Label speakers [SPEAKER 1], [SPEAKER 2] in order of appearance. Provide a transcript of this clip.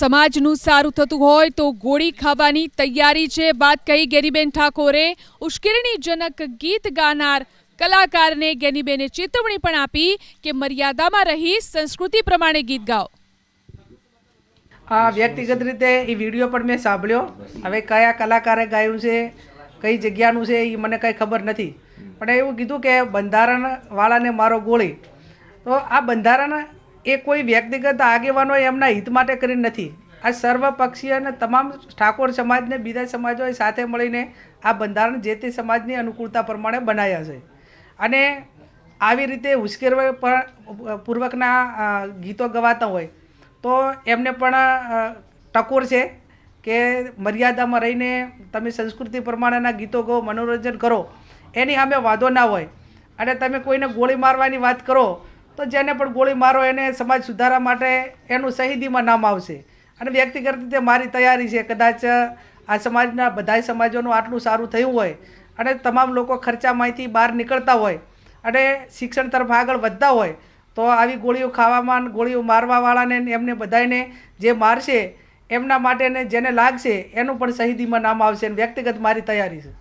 [SPEAKER 1] સમાજનું સારું થતું હોય તો ગોળી ખાવાની તૈયારી છે. વાત કહી ગેરીબેન ઠાકોરે. ઉશ્કેરણીજનક ગીત ગાનાર કલાકારને ગેનીબેને ચેતવણી પણ આપી કે મર્યાદામાં રહી સંસ્કૃતિ પ્રમાણે ગીત ગાઓ.
[SPEAKER 2] હા, વ્યક્તિગત રીતે એ વીડિયો પણ મેં સાંભળ્યો. હવે કયા કલાકારે ગાયું છે, કઈ જગ્યાનું છે એ મને કંઈ ખબર નથી. પણ એવું કીધું કે બંધારણવાળાને મારો ગોળી. તો આ બંધારણ એ કોઈ વ્યક્તિગત આગેવાનો એમના હિત માટે કરીને નથી. આ સર્વપક્ષીય અને તમામ ઠાકોર સમાજને, બીજા સમાજોએ સાથે મળીને આ બંધારણ જે તે સમાજની અનુકૂળતા પ્રમાણે બનાવ્યા છે. અને આવી રીતે ઉશ્કેરવા પૂર્વકના ગીતો ગવાતા હોય, તો એમને પણ ટકોર છે કે મર્યાદામાં રહીને તમે સંસ્કૃતિ પ્રમાણેના ગીતો ગો, મનોરંજન કરો, એની સામે વાંધો ના હોય. અને તમે કોઈને ગોળી મારવાની વાત કરો તો જેને પણ ગોળી મારો એને સમાજ સુધારા માટે એનું શહીદીમાં નામ આવશે. અને વ્યક્તિગત રીતે મારી તૈયારી છે, કદાચ આ સમાજના બધાય સમાજોનું આટલું સારું થયું હોય અને તમામ લોકો ખર્ચામાંથી બહાર નીકળતા હોય અને શિક્ષણ તરફ આગળ વધતા હોય, તો આવી ગોળીઓ ખાવામાં ગોળીઓ મારવાવાળાને એમને બધાને જે મારશે, એમના માટેને જેને લાગશે એનું પણ શહીદીમાં નામ આવશે વ્યક્તિગત મારી તૈયારી છે.